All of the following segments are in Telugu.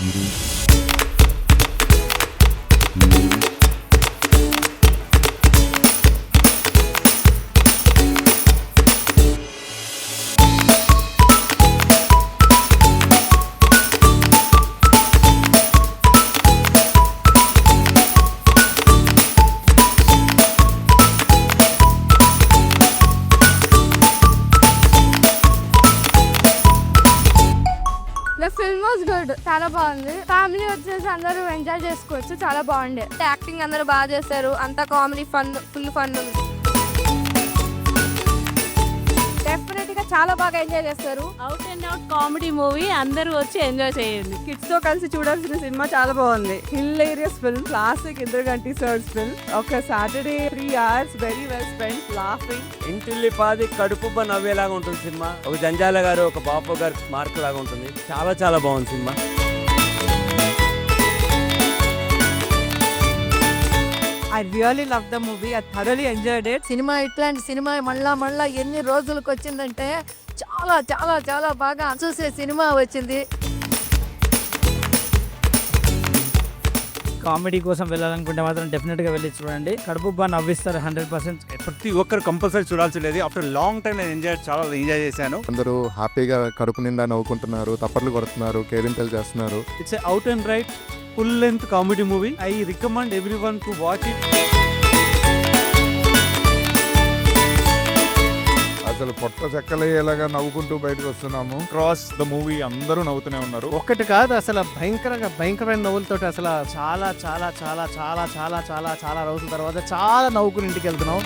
ద ఫిల్మ్ వాజ్ గుడ్ చాలా బాగుంది. ఫ్యామిలీ వచ్చేసి అందరూ ఎంజాయ్ చేసుకోవచ్చు. చాలా బాగుండే. యాక్టింగ్ అందరూ బాగా చేశారు. అంతా కామెడీ ఫన్ ఫుల్ ఫన్ ఉంది. చాలా బాగా ఎంజాయ్ చేస్తారు. Out and out comedy movie అందరూ వచ్చి ఎంజాయ్ చేయండి. కిడ్స్తో కలిసి చూడాల్సిన సినిమా చాలా బాగుంది. Hilarious film classic Indraganti sir's film ఒక Saturday three hours very well spend laughing ఇంటిల్లిపాది కడుపుబ్బ నవ్వేలాగా ఉంటుంది సినిమా. ఒక జంజాల గారు ఒక బాపు గారు మార్క్ లాగా ఉంటుంది. చాలా చాలా బాగుంది cinema. I really love the movie I thoroughly enjoyed it cinema ఇట్లాంటి సినిమా మళ్ళా మళ్ళా ఎన్ని రోజులకు వచ్చిందంటే చాలా చాలా చాలా బాగా చూసే సినిమా వచ్చింది. కామెడీ కోసం వెళ్ళాలనుకుంటే మాత్రం డెఫినెట్గా వెళ్ళి చూడండి. కడుపు బాగా నవ్విస్తారు హండ్రెడ్ పర్సెంట్. ప్రతి ఒక్కరు కంపల్సరీ చూడాల్సింది ఆఫ్టర్ లాంగ్ టైం నేను ఎంజాయ్ చాలా ఎంజాయ్ చేశాను. అందరూ హ్యాపీగా కడుపు నిండా నవ్వుకుంటున్నారు తప్పట్లు కొడుతున్నారు కేరింతలు చేస్తున్నారు. It's out and right full length comedy movie. I recommend every one to watch it. అసలు పొట్ట చెక్కలయ్యేలాగా నవ్వుకుంటూ బయటకు వస్తున్నాము. క్రాస్ ద మూవీ అందరూ నవ్వుతూనే ఉన్నారు. ఒక్కటి కాదు అసలు భయంకరంగా భయంకరమైన నవ్వులతో అసలు చాలా చాలా చాలా చాలా చాలా చాలా చాలా రోజుల తర్వాత చాలా నవ్వుకుని ఇంటికి వెళ్తున్నాం.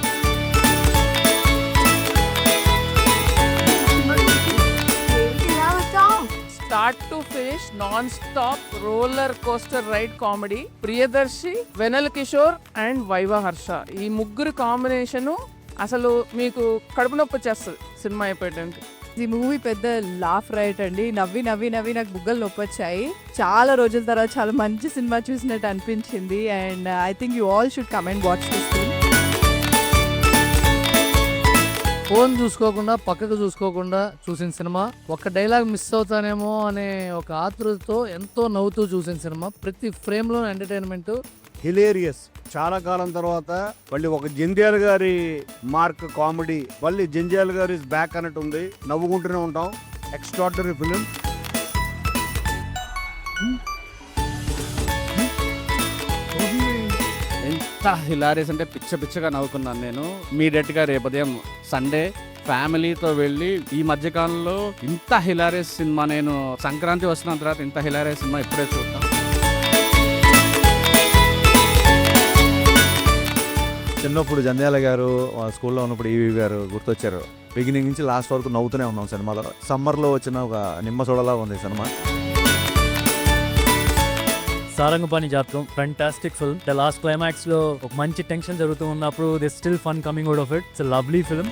Non stop roller coaster ride comedy Priyadarshi Vennela Kishore and Viva Harsha ఈ ముగ్గురు కాంబినేషన్ అసలు మీకు కడుపు నొప్పి వచ్చేస్తుంది సినిమా అయిపోయడానికి ఈ మూవీ పెద్ద లాఫ్ రైట్ అండి. నవ్వి నవ్వి నవ్వి నాకు బుగ్గలు నొప్పి వచ్చాయి. చాలా రోజుల తర్వాత చాలా మంచి సినిమా చూసినట్టు అనిపించింది. And I think you all should come and watch this phone చూసుకోకుండా పక్కకు చూసుకోకుండా చూసిన సినిమా. ఒక డైలాగ్ మిస్ అవుతానేమో అనే ఒక ఆతృతతో ఎంతో నవ్వుతూ చూసిన సినిమా. ప్రతి ఫ్రేమ్లో ఎంటర్టైన్మెంట్. హిలేరియస్. చాలా కాలం తర్వాత మళ్ళీ ఒక జంధ్యాల గారి మార్క్ కామెడీ. మళ్ళీ జంధ్యాల గారి బ్యాక్ అన్నట్టు ఉంది. నవ్వుకుంటూనే ఉంటాం. ఎక్స్ట్రాడనరీ ఫిలిం ఎంత హిలారీస్ అంటే పిచ్చ పిచ్చగా నవ్వుకున్నాను నేను. ఇమీడియట్గా రేపు ఉదయం సండే ఫ్యామిలీతో వెళ్ళి ఈ మధ్యకాలంలో ఇంత హిలారియస్ సినిమా నేను సంక్రాంతి వచ్చిన తర్వాత ఇంత హిలారియస్ సినిమా ఇప్పుడే చూద్దాం. చిన్నప్పుడు జంధ్యాల గారు ఆ స్కూల్లో ఉన్నప్పుడు ఈవి గారు గుర్తొచ్చారు. బిగినింగ్ నుంచి లాస్ట్ వరకు నవ్వుతూనే ఉన్నాం సినిమాలో. సమ్మర్లో వచ్చిన ఒక నిమ్మ సోడలా ఉంది cinema. Sarangapani Jatakam fantastic film the last క్లైమాక్స్లో ఒక మంచి టెన్షన్ జరుగుతూ ఉన్నప్పుడు the still fun coming out of it it's lovely film